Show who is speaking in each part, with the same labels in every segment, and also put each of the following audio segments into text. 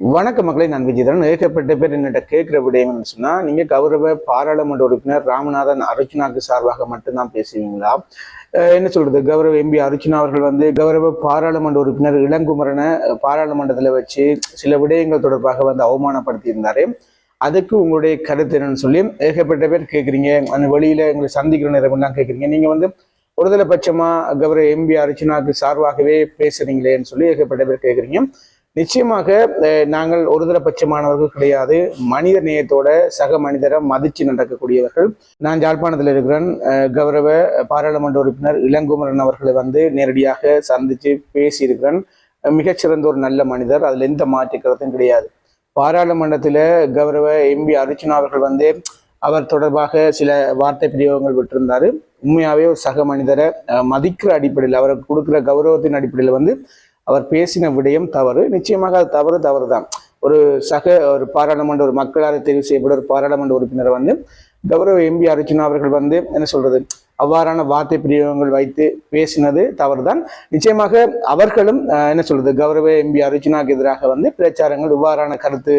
Speaker 1: வணக்க மக்களை நான் விஜயதரன். ஏகப்பட்ட பேர் என்னட்ட கேட்கிற விடயம் என்ன சொன்னா நீங்க கௌரவ பாராளுமன்ற உறுப்பினர் ராமநாதன் அர்ச்சனாக்கு சார்பாக மட்டும்தான் பேசுவீங்களா? என்ன சொல்றது? கௌரவ எம்பி அர்ஜுனா அவர்கள் வந்து கௌரவ பாராளுமன்ற உறுப்பினர் இளங்குமரனை பாராளுமன்றத்துல வச்சு சில விடயங்கள் தொடர்பாக வந்து அவமானப்படுத்தி இருந்தாரு அதுக்கு உங்களுடைய கருத்து என்னன்னு சொல்லி ஏகப்பட்ட பேர் கேட்குறீங்க. அந்த வெளியில எங்களை சந்திக்கிற நேரமெல்லாம் கேட்குறீங்க. நீங்க வந்து ஒருதலை பட்சமா கௌரவ எம்பி அர்ச்சனாக்கு சார்பாகவே பேசுறீங்களேன்னு சொல்லி ஏகப்பட்ட பேர் கேட்குறீங்க. நிச்சயமாக நாங்கள் ஒருதரபட்சமானவர்கள் கிடையாது. மனித நேயத்தோட சக மனிதரை மதிச்சு நடக்கக்கூடியவர்கள். நான் யாழ்ப்பாணத்தில் இருக்கிறேன். கௌரவ பாராளுமன்ற உறுப்பினர் இளங்குமரன் அவர்களை வந்து நேரடியாக சந்திச்சு பேசியிருக்கிறேன். மிகச்சிறந்த ஒரு நல்ல மனிதர். அதில் எந்த மாற்று கருத்தும் கிடையாது. பாராளுமன்றத்தில் கௌரவ எம்பி அர்ச்சுனா அவர்கள் வந்து அவர் தொடர்பாக சில வார்த்தை பிரயோகங்கள் விட்டிருந்தாரு. உண்மையாகவே ஒரு சக மனிதரை மதிக்கிற அடிப்படையில் அவருக்கு கொடுக்குற கௌரவத்தின் அடிப்படையில் வந்து அவர் பேசின விடயம் தவறு. நிச்சயமாக அது தவறு தவறு தான் ஒரு சக ஒரு பாராளுமன்ற ஒரு மக்களால் தெரிவு செய்யப்பட்ட ஒரு பாராளுமன்ற உறுப்பினரை வந்து கௌரவ எம்பி அர்ச்சுனா அவர்கள் வந்து என்ன சொல்றது? அவ்வாறான வார்த்தை பிரியோகங்கள் வைத்து பேசினது தவறுதான். நிச்சயமாக அவர்களும் என்ன சொல்றது? கௌரவ எம்பி அர்ச்சுனாக்கு எதிராக வந்து பிரச்சாரங்கள் இவ்வாறான கருத்து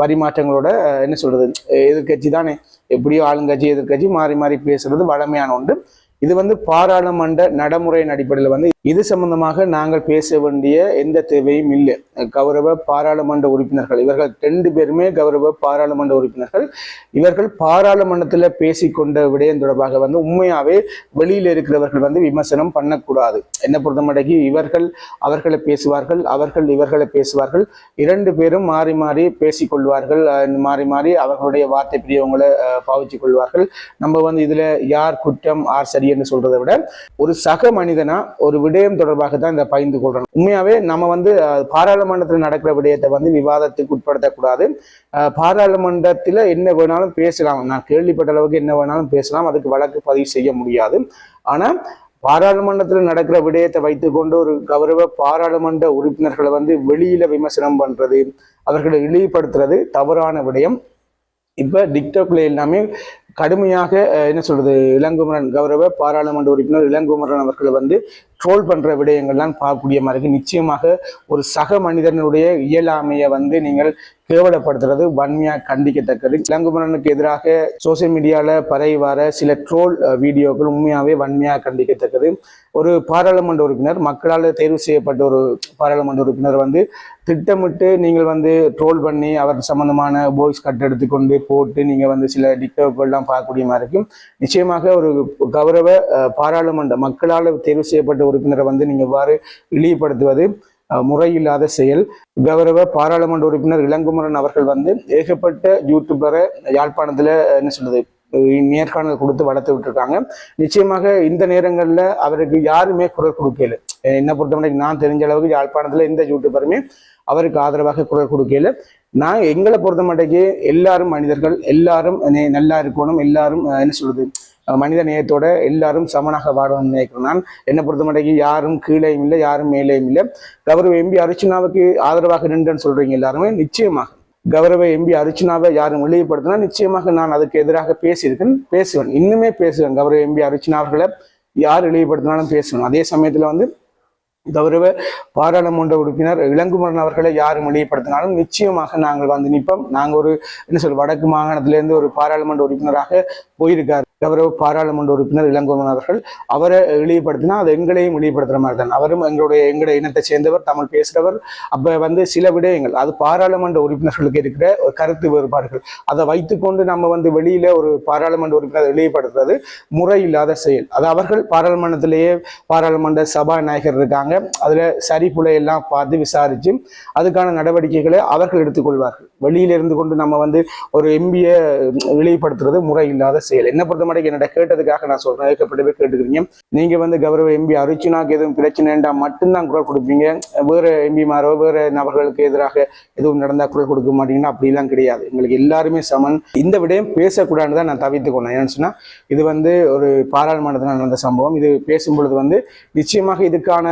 Speaker 1: பரிமாற்றங்களோட என்ன சொல்றது? எதிர்கட்சி தானே. எப்படியோ ஆளுங்கட்சி எதிர்கட்சி மாறி மாறி பேசுறது வளமையான ஒன்று. இது வந்து பாராளுமன்ற நடைமுறையின் அடிப்படையில் வந்து இது சம்பந்தமாக நாங்கள் பேச வேண்டிய எந்த தேவையும் இல்லை. கௌரவ பாராளுமன்ற உறுப்பினர்கள் இவர்கள் ரெண்டு பேருமே கௌரவ பாராளுமன்ற உறுப்பினர்கள். இவர்கள் பாராளுமன்றத்தில் பேசிக்கொண்ட விடயம் தொடர்பாக வந்து உண்மையாகவே வெளியில் இருக்கிறவர்கள் வந்து விமர்சனம் பண்ணக்கூடாது. என்ன பொறுத்தமடைக்கு இவர்கள் அவர்களை பேசுவார்கள் அவர்கள் இவர்களை பேசுவார்கள். இரண்டு பேரும் மாறி மாறி பேசிக்கொள்வார்கள் மாறி மாறி அவர்களுடைய வார்த்தை பிரியவங்களை பாவிச்சு கொள்வார்கள் நம்ம வந்து இதில் யார் குற்றம் ஆர் சரி என்று சொல்றதை விட ஒரு சக மனிதனா ஒரு விடயம் தொடர்பாக தான் இதை பகிர்ந்து கொள்றோம். உண்மையாவே நம்ம வந்து பாராளுமன்றத்தில் நடக்கிற விடயத்தை வந்து விவாதத்துக்கு உட்படுத்தக்கூடாது. பாராளுமன்றத்தில் என்ன வேணாலும் பேசலாம். நான் கேள்விப்பட்ட அளவுக்கு என்ன வேணாலும் பேசலாம். அதுக்கு வழக்கு பதிவு செய்ய முடியாது. ஆனா பாராளுமன்றத்தில் நடக்கிற விடயத்தை வைத்துக்கொண்டு ஒரு கௌரவ பாராளுமன்ற உறுப்பினர்களை வந்து வெளியில விமர்சனம் பண்றது அவர்களை இழிவுபடுத்துறது தவறான விடயம். இப்ப டிக்டாக்ல எல்லாமே கடுமையாக என்ன சொல்றது இளங்குமரன் கௌரவ பாராளுமன்ற உறுப்பினர் இளங்குமரன் அவர்களை வந்து ட்ரோல் பண்ற விடயங்கள்லாம் பார்க்கக்கூடிய மாதிரி இருக்கு நிச்சயமாக ஒரு சக மனிதனுடைய இயலாமையை வந்து நீங்கள் கேவலப்படுத்துறது வன்மையா கண்டிக்கத்தக்கது. இளங்குமரனுக்கு எதிராக சோசியல் மீடியால பரவி வர சில ட்ரோல் வீடியோக்கள் உண்மையாவே வன்மையா கண்டிக்கத்தக்கது. ஒரு பாராளுமன்ற உறுப்பினர் மக்களால் தேர்வு செய்யப்பட்ட ஒரு பாராளுமன்ற உறுப்பினர் வந்து திட்டமிட்டு நீங்கள் வந்து ட்ரோல் பண்ணி அவர் சம்பந்தமான போய்ஸ் கட் எடுத்துக்கொண்டு போட்டு நீங்கள் வந்து சில டிக்டாக்கள்லாம் பார்க்கக்கூடிய மாதிரி இருக்கும். நிச்சயமாக ஒரு கௌரவ பாராளுமன்ற மக்களால் தேர்வு செய்யப்பட்ட உறுப்பினரை வந்து நீங்கள் இவ்வாறு இழிவுபடுத்துவது. முறையில்லாத செயல். கௌரவ பாராளுமன்ற உறுப்பினர் இளங்குமரன் அவர்கள் வந்து ஏகப்பட்ட யூடியூபரை யாழ்ப்பாணத்துல என்ன சொல்றது நேர்காணல் கொடுத்து வளர்த்து விட்டுருக்காங்க. நிச்சயமாக இந்த நேரங்களில் அவருக்கு யாருமே குரல் கொடுக்கல. என்னை பொறுத்தவரைக்கும் நான் தெரிஞ்ச அளவுக்கு யாழ்ப்பாணத்தில் எந்த யூடியூபருமே அவருக்கு ஆதரவாக குரல் கொடுக்கல. நான் எங்களை பொறுத்த மட்டைக்கு எல்லாரும் மனிதர்கள் எல்லாரும் நே- நல்லா இருக்கணும் எல்லாரும் என்ன சொல்றது மனித நேயத்தோட எல்லாரும் சமனாக வாழணும்னு நினைக்கிறேன் நான் என்னை பொறுத்த மட்டைக்கு யாரும் கீழேயும் இல்லை யாரும் மேலேயும் இல்லை. கௌரவ எம்பி அர்ச்சனாவுக்கு ஆதரவாக நின்றுன்னு சொல்றீங்க எல்லாருமே நிச்சயமாக. கௌரவ எம்பி அர்ச்சனாவை யாரும் வெளிப்படுத்தினா நிச்சயமாக நான் அதுக்கு எதிராக பேசியிருக்கேன் பேசுவேன். இன்னுமே பேசுவேன். கௌரவ எம்பி அர்ச்சனா அவர்களை யார் இழிவுபடுத்தினாலும் பேசுவேன். அதே சமயத்துல வந்து கௌரவ பாராளுமன்ற உறுப்பினர் இளங்குமரன் அவர்களை யாரும் வெளியப்படுத்தினாலும் நிச்சயமாக நாங்கள் வந்து நிற்போம். நாங்கள் ஒரு என்ன சொல் வடக்கு மாகாணத்திலேருந்து ஒரு பாராளுமன்ற உறுப்பினராக போயிருக்கார். கௌரவ பாராளுமன்ற உறுப்பினர் இளங்குமரன் அவர்கள் அவரை வெளியப்படுத்தினா அது எங்களையும் வெளியப்படுத்துகிற மாதிரி தான் அவரும் எங்களுடைய எங்களுடைய இனத்தை சேர்ந்தவர் தமிழ் பேசுகிறவர் அப்போ வந்து சில விடயங்கள் அது பாராளுமன்ற உறுப்பினர்களுக்கு இருக்கிற ஒரு கருத்து வேறுபாடுகள். அதை வைத்துக்கொண்டு நம்ம வந்து வெளியில ஒரு பாராளுமன்ற உறுப்பினர் வெளியப்படுத்துறது முறை இல்லாத செயல். அது அவர்கள் பாராளுமன்றத்திலேயே பாராளுமன்ற சபாநாயகர் இருக்காங்க. அதுல சரி புலை எல்லாம் பார்த்து விசாரித்து அதுக்கான நடவடிக்கைகளை அவர்கள் எடுத்துக்கொள்வார்கள். வெளியில இருந்து கொண்டு நம்ம வந்து ஒரு எம்பியை இழிவுபடுத்துறது முறை இல்லாத செயல். என்ன பொறுத்த மட்டும் என்னோட கேட்டதுக்காக நான் சொல்றேன். ஏற்கப்பட்ட பேர் கேட்டுக்கிறீங்க. நீங்க வந்து கௌரவ எம்பி அருச்சினாக்கு எதுவும் பிரச்சனைண்டா மட்டும்தான் குரல் கொடுப்பீங்க. வேற எம்பிமாரோ வேற நபர்களுக்கு எதிராக எதுவும் நடந்தா குரல் கொடுக்க மாட்டீங்கன்னா அப்படிலாம் கிடையாது. எங்களுக்கு எல்லாருமே சமன். இந்த விடயம் பேசக்கூடாதுன்னு தான் நான் தவித்து கொண்டேன். ஏன்னு சொன்னா இது வந்து ஒரு பாராளுமன்றத்தில் நடந்த சம்பவம். இது பேசும் பொழுது வந்து நிச்சயமாக இதுக்கான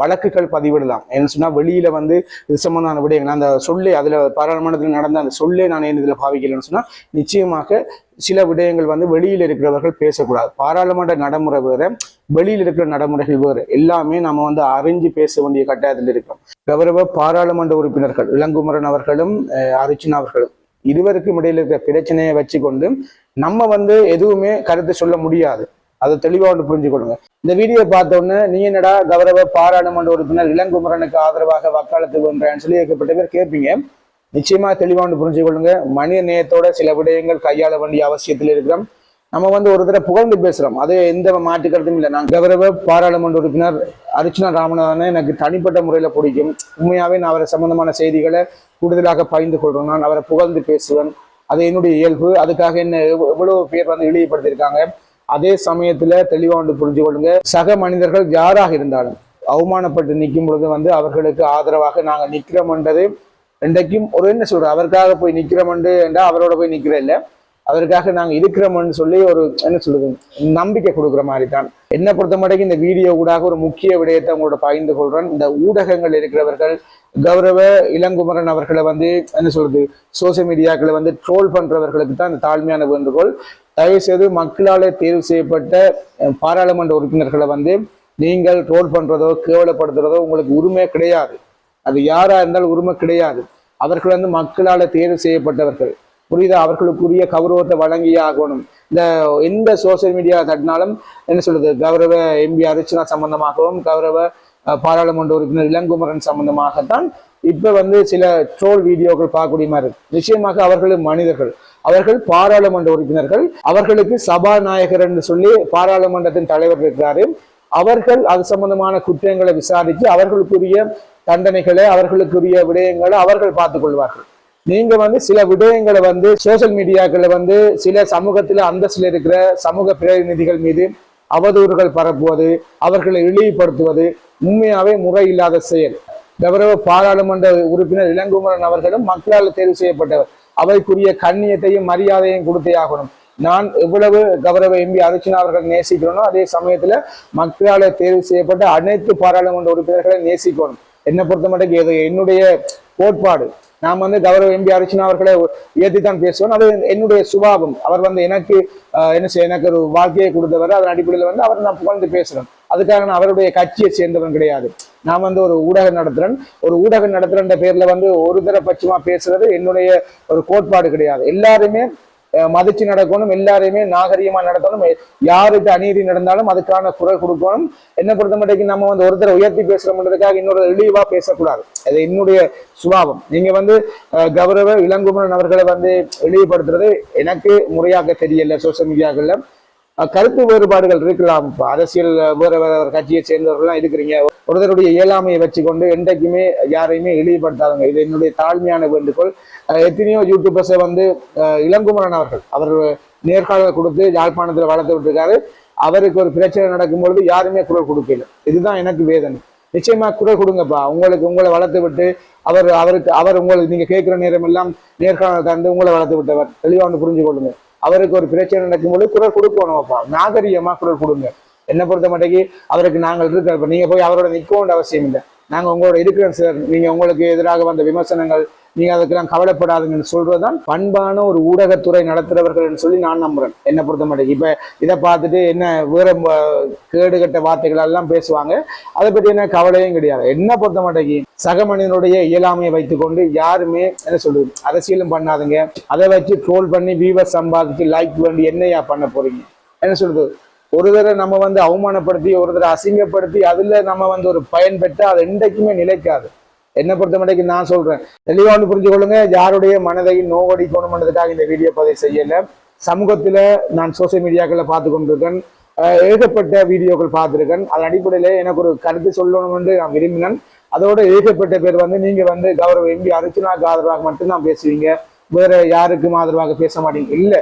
Speaker 1: வழக்குகள் பதிவிடலாம். ஏன்னு சொன்னா வெளியில வந்து இது சம்பந்தமான விடயங்கள். அந்த சொல்லி அதுல பாராளுமன்றத்தில் நடந்த அந்த சொல்லே நான் ஏன் இதுல பாவிக்கலைன்னு சொன்னா நிச்சயமாக சில விடயங்கள் வந்து வெளியில் இருக்கிறவர்கள் பேசக்கூடாது. பாராளுமன்ற நடைமுறை வேற வெளியில் இருக்கிற நடைமுறைகள் வேறு. எல்லாமே நம்ம வந்து அறிஞ்சு பேச வேண்டிய கட்டாயத்தில் இருக்கிறோம். கௌரவ பாராளுமன்ற உறுப்பினர்கள் இளங்குமரன் அவர்களும் அஹ், அவர்களும் இருவருக்கும் இடையில இருக்கிற பிரச்சனையை வச்சுக்கொண்டு நம்ம வந்து எதுவுமே கருத்து சொல்ல முடியாது. அதை தெளிவாக ஒன்று புரிஞ்சுக்கொள்ளுங்க. இந்த வீடியோ பார்த்த உடனே நீ என்னடா கௌரவ பாராளுமன்ற உறுப்பினர் இளங்குமரனுக்கு ஆதரவாக வக்காலத்து பண்றேன்னு சொல்லி ஏற்கப்பட்ட பேர் கேட்பீங்க. நிச்சயமா தெளிவா ஒன்று புரிஞ்சுக்கொள்ளுங்க மனித நேயத்தோட சில விடயங்கள் கையாள வேண்டிய அவசியத்தில் இருக்கிறோம். நம்ம வந்து ஒரு தடவை புகழ்ந்து பேசுறோம். அது எந்த மாற்று இல்லை. நான் கௌரவ பாராளுமன்ற உறுப்பினர் அர்ச்சனா ராமநாதனை எனக்கு தனிப்பட்ட முறையில பிடிக்கும். உண்மையாவே நான் அவரை சம்பந்தமான செய்திகளை கூடுதலாக பகிர்ந்து கொள்றேன். நான் அவரை புகழ்ந்து பேசுவேன். அது என்னுடைய இயல்பு. அதுக்காக என்ன எவ்வ- எவ்வளவு பேர் வந்து இழிவுபடுத்தியிருக்காங்க. அதே சமயத்துல தெளிவா வந்து புரிஞ்சு கொள்ளுங்க. சக மனிதர்கள் யாராக இருந்தாலும் அவமானப்பட்டு நிற்கும் பொழுது வந்து அவர்களுக்கு ஆதரவாக நாங்கள் நிற்கிறோம்ன்றது இன்றைக்கும் ஒரு என்ன சொல்ற அவருக்காக போய் நிக்கிறோம்ண்டு என்றா அவரோட போய் நிக்கிற இல்ல. அவருக்காக நாங்க இருக்கிறோம்னு சொல்லி ஒரு என்ன சொல்றது? நம்பிக்கை கொடுக்குற மாதிரி தான் என்னை பொறுத்த மட்டும் இந்த வீடியோ ஊடாக ஒரு முக்கிய விடயத்தை உங்களோட பகிர்ந்து கொள்றேன். இந்த ஊடகங்கள் இருக்கிறவர்கள் கௌரவ இளங்குமரன் அவர்களை வந்து என்ன சொல்றது? சோசியல் மீடியாக்களை வந்து ட்ரோல் பண்றவர்களுக்கு தான் இந்த தாழ்மையான வேண்டுகோள். தயவு செய்து மக்களால் தேர்வு செய்யப்பட்ட பாராளுமன்ற உறுப்பினர்களை வந்து நீங்கள் ட்ரோல் பண்றதோ கேவலப்படுத்துறதோ உங்களுக்கு உரிமை கிடையாது. அது யாரா இருந்தாலும் உரிமை கிடையாது. அவர்கள் வந்து மக்களால் தேர்வு செய்யப்பட்டவர்கள். புரியுதா? அவர்களுக்குரிய கௌரவத்தை வழங்கியே ஆகணும். இந்த எந்த சோசியல் மீடியா தட்டினாலும் என்ன சொல்றது? கௌரவ எம்பி அர்ச்சனா சம்பந்தமாகவும் கௌரவ பாராளுமன்ற உறுப்பினர் இளங்குமரன் சம்பந்தமாகத்தான் இப்ப வந்து சில ட்ரோல் வீடியோக்கள் பார்க்கக்கூடிய மாதிரி இருக்கு. நிச்சயமாக அவர்களும் மனிதர்கள். அவர்கள் பாராளுமன்ற உறுப்பினர்கள். அவர்களுக்கு சபாநாயகர் என்று சொல்லி பாராளுமன்றத்தின் தலைவர் இருக்கிறாரு. அவர்கள் அது சம்பந்தமான குற்றங்களை விசாரித்து அவர்களுக்குரிய தண்டனைகளை அவர்களுக்குரிய விடயங்களை அவர்கள் பார்த்துக் கொள்வார்கள் நீங்க வந்து சில விடயங்களை வந்து சோசியல் மீடியாக்களை வந்து சில சமூகத்தில் அந்தஸ்தில் இருக்கிற சமூக பிரதிநிதிகள் மீது அவதூறுகள் பரப்புவது அவர்களை இழிவுபடுத்துவது உண்மையாவே முறை இல்லாத செயல். கௌரவ பாராளுமன்ற உறுப்பினர் இளங்குமரன் அவர்களும் மக்களால் தேர்வு செய்யப்பட்டவர். அவைக்குரிய கண்ணியத்தையும் மரியாதையும் கொடுத்தே ஆகணும். நான் எவ்வளவு கௌரவ எம்பி அர்ச்சனா அவர்கள் நேசிக்கிறேனோ அதே சமயத்துல மக்களால் தேர்வு செய்யப்பட்ட அனைத்து பாராளுமன்ற உறுப்பினர்களை நேசிக்கணும். என்னை பொறுத்த மட்டும் இது என்னுடைய கோட்பாடு. நாம் வந்து கௌரவ எம்பி அர்ச்சனா அவர்களை ஏற்றித்தான் பேசுவேன் அது என்னுடைய சுபாவம். அவர் வந்து எனக்கு என்ன செய்ய எனக்கு ஒரு வாழ்க்கையை கொடுத்தவர். அதன் அடிப்படையில் வந்து அவர் நான் புகழ்ந்து பேசுகிறேன் அதுக்காக நான் அவருடைய கட்சியை சேர்ந்தவன் கிடையாது. நான் வந்து ஒரு ஊடக நடத்துறேன். ஒரு ஊடகம் நடத்துறன்ற பேர்ல வந்து ஒரு தரப்பட்சமா பேசுறது என்னுடைய ஒரு கோட்பாடு கிடையாது. எல்லாருமே மதிச்சு நடக்கணும் எல்லாரையுமே நாகரிகமா நடத்தணும். யாருக்கு அநீதி நடந்தாலும் அதுக்கான குரல் கொடுக்கணும். என்ன பொறுத்த மட்டும் நம்ம வந்து ஒருத்தரை உயர்த்தி பேசுறோம்ன்றதுக்காக இன்னொரு இழிவா பேசக்கூடாது. அது என்னுடைய சுபாவம். நீங்க வந்து கௌரவ இளங்குமரன் அவர்களை வந்து இழிவுபடுத்துறது எனக்கு முறையாக தெரியல சோசியல் மீடியாக்கள்ல கருத்து வேறுபாடுகள் இருக்கலாம். இப்ப அரசியல் வேற வேற கட்சியை சேர்ந்தவர்கள்லாம் இருக்கிறீங்க ஒருத்தருடைய இயலாமையை வச்சுக்கொண்டு என்றைக்குமே யாரையுமே இழிவுபடுத்தாதுங்க இது என்னுடைய தாழ்மையான வேண்டுகோள். எத்தனையோ யூடியூபர்ஸை வந்து இளங்குமரன் அவர்கள் அவர் நேர்காணல் கொடுத்து யாழ்ப்பாணத்துல வளர்த்து விட்டுருக்காரு. அவருக்கு ஒரு பிரச்சனை நடக்கும்பொழுது யாருமே குரல் கொடுக்கல. இதுதான் எனக்கு வேதனை. நிச்சயமா குரல் கொடுங்கப்பா. உங்களுக்கு உங்களை வளர்த்து விட்டு அவர் அவருக்கு அவர் உங்களுக்கு நீங்க கேட்கிற நேரம் எல்லாம் நேர்காணல் தந்து உங்களை வளர்த்து விட்டவர். தெளிவாக ஒன்று புரிஞ்சு கொள்ளுங்க அவருக்கு ஒரு பிரச்சனை நடக்கும்போது குரல் கொடுக்கணும்ப்பா நாகரீகமாக குரல் கொடுங்க. என்ன பொறுத்த மட்டும் அவருக்கு நாங்கள் இருக்கிற இப்ப நீங்க போய் அவரோட நிற்க வேண்டிய அவசியம் இல்லை. நாங்கள் உங்களோட இருக்கிறோம் சார் நீங்கள் உங்களுக்கு எதிராக வந்த விமர்சனங்கள் நீங்கள் அதுக்கெல்லாம் கவலைப்படாதுங்கன்னு சொல்கிறது தான் பண்பான ஒரு ஊடகத்துறை நடத்துகிறவர்கள்னு சொல்லி நான் நம்புகிறேன் என்னை பொறுத்த மட்டும் இப்போ இதை பார்த்துட்டு என்ன வேற கேடுகட்ட வார்த்தைகள் எல்லாம் பேசுவாங்க. அதை பற்றி என்ன கவலையும் கிடையாது. என்ன பொறுத்த மாட்டேங்கி சக மனிதனுடைய இயலாமையை வைத்துக்கொண்டு யாருமே என்ன சொல்றது? அரசியலும் பண்ணாதுங்க. அதை வச்சு ட்ரோல் பண்ணி வீவர் சம்பாதிச்சு லைக் வேண்டி என்னையா பண்ண போறீங்க? என்ன சொல்றது? ஒரு தடவை நம்ம வந்து அவமானப்படுத்தி ஒரு தடவை அசிங்கப்படுத்தி அதுல நம்ம வந்து ஒரு பயன் பெற்று அது என்றைக்குமே நிலைக்காது. என்னை பொறுத்த மட்டும் நான் சொல்றேன். தெளிவா ஒன்று புரிஞ்சு கொள்ளுங்க யாருடைய மனதை நோவடிக்கணும்ன்றதுக்காக இந்த வீடியோ பதிவு செய்யல. சமூகத்துல நான் சோசியல் மீடியாக்களை பார்த்து கொண்டிருக்கேன். எழுதப்பட்ட ஏகப்பட்ட வீடியோக்கள் பார்த்துருக்கேன். அதன் அடிப்படையில எனக்கு ஒரு கருத்து சொல்லணும் என்று நான் விரும்பினேன். அதோட ஏகப்பட்ட பேர் வந்து நீங்க வந்து கௌரவ எம்பி அர்ச்சனாக்கு ஆதரவாக மட்டும்தான் பேசுவீங்க. வேற யாருக்கும் ஆதரவாக பேச மாட்டீங்க. இல்ல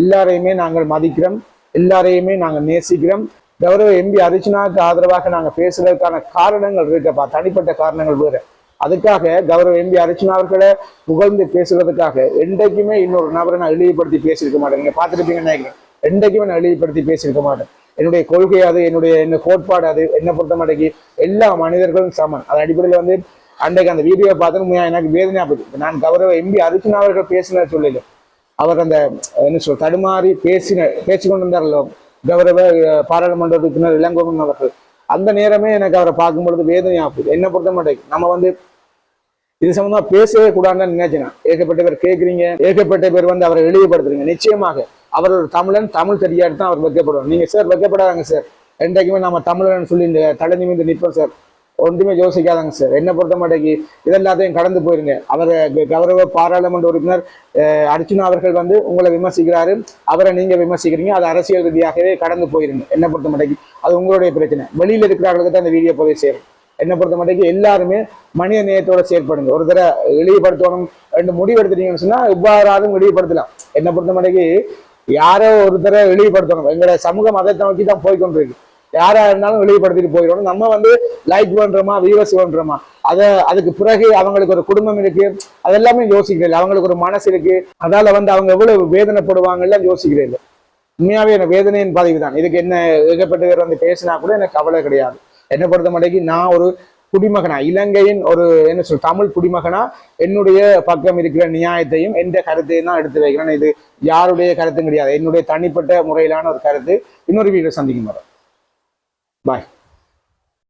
Speaker 1: எல்லாரையுமே நாங்கள் மதிக்கிறோம். எல்லாரையுமே நாங்கள் நேசிக்கிறோம். கௌரவ எம்பி அர்ச்சனாவுக்கு ஆதரவாக நாங்கள் பேசுவதற்கான காரணங்கள் இருக்கப்பா தனிப்பட்ட காரணங்கள் வேறு. அதுக்காக கௌரவ எம்பி அர்ச்சனா அவர்களை புகழ்ந்து பேசுறதுக்காக என்றைக்குமே இன்னொரு நபரை நான் இழிவுபடுத்தி பேசியிருக்க மாட்டேன். நீங்க பார்த்துருப்பீங்கன்னு நினைக்கிறேன். என்றைக்குமே நான் இழிவுபடுத்தி பேசியிருக்க மாட்டேன். என்னுடைய கொள்கை அது என்னுடைய என்ன கோட்பாடு அது என்னை பொறுத்த மாட்டேங்கி எல்லா மனிதர்களும் சமன் அது அடிப்படையில் வந்து அன்றைக்கு அந்த வீடியோ பார்த்து எனக்கு வேதனையா போச்சு நான் கௌரவ எம்பி அர்ச்சனா அவர்கள் பேசின சொல்லல அவர் அந்த என்ன சொல் தடுமாறி பேசின பேசி கொண்டிருந்தாரല്ലോ கௌரவ பாராளுமன்ற உறுப்பினர் இளங்கோவன் அவர்கள். அந்த நேரமே எனக்கு அவரை பார்க்கும் பொழுது வேதனையா போகுது என்னை பொறுத்த மாட்டேங்குது நம்ம வந்து இது சம்பந்தமா பேசவே கூடாதுன்னு நினைச்சேன் ஏகப்பட்ட பேர் கேட்குறீங்க ஏகப்பட்ட பேர் வந்து அவரை இழிவுபடுத்துறீங்க. நிச்சயமாக அவர் ஒரு தமிழன் தமிழ் தெரியாது தான் அவர் வைக்கப்படுவார் நீங்க சார் வைக்கப்படாதாங்க சார். என்றைக்குமே நம்ம தமிழன் சொல்லி இந்த தலை நிமிந்து நிற்போம் சார். ஒன்றுமே யோசிக்காதாங்க சார். என்ன பொறுத்த மாட்டேங்கி இதெல்லாத்தையும் கடந்து போயிருங்க. அவரை கௌரவ பாராளுமன்ற உறுப்பினர் அஹ், அர்ச்சுனா அவர்கள் வந்து உங்களை விமர்சிக்கிறாரு. அவரை நீங்கள் விமர்சிக்கிறீங்க. அது அரசியல் ரீதியாகவே கடந்து போயிருங்க. என்ன பொறுத்த மாட்டேங்கி அது உங்களுடைய பிரச்சனை. வெளியில் இருக்கிறவர்களுக்கு தான் இந்த வீடியோ போய் சேரும். என்னை பொறுத்த மாட்டேங்கி எல்லாருமே மனித நேயத்தோட செயல்படுங்க ஒரு தடவை இழிவுபடுத்தணும் ரெண்டு முடிவு எடுத்துட்டீங்கன்னு சொன்னால் இவ்வாறாலும் இழிவுபடுத்தலாம். என்னை பொறுத்த மாட்டேங்கி யாரோ ஒரு தடவை இழிவுபடுத்தணும். எங்களோட சமூகம் அதை நோக்கி தான் போய்கொண்டிருக்கு யாரா இருந்தாலும் வெளிப்படுத்திட்டு போயிடணும். நம்ம வந்து லைக் பண்றோமா வியூவர்ஸ் பண்றோமா? அதை அதுக்கு பிறகு அவங்களுக்கு ஒரு குடும்பம் இருக்கு. அதெல்லாமே யோசிக்கிறேன் அவங்களுக்கு ஒரு மனசு இருக்கு. அதால வந்து அவங்க எவ்வளவு வேதனைப்படுவாங்க யோசிக்கிறேன் உண்மையாவே எனக்கு வேதனையின் பதிவு தான். இதுக்கு என்ன ஏகப்பட்ட பேர் வந்து பேசினா கூட எனக்கு கவலை கிடையாது. என்னை பொறுத்த மட்டும் நான் ஒரு குடிமகனா இலங்கையின் ஒரு என்ன சொல் தமிழ் குடிமகனா என்னுடைய பக்கம் இருக்கிற நியாயத்தையும் எந்த கருத்தையும் தான் எடுத்து வைக்கிறேன். இது யாருடைய கருத்தும் கிடையாது. என்னுடைய தனிப்பட்ட முறையிலான ஒரு கருத்து. இன்னொரு வீடியோ சந்திக்கும் வரோம் பாய்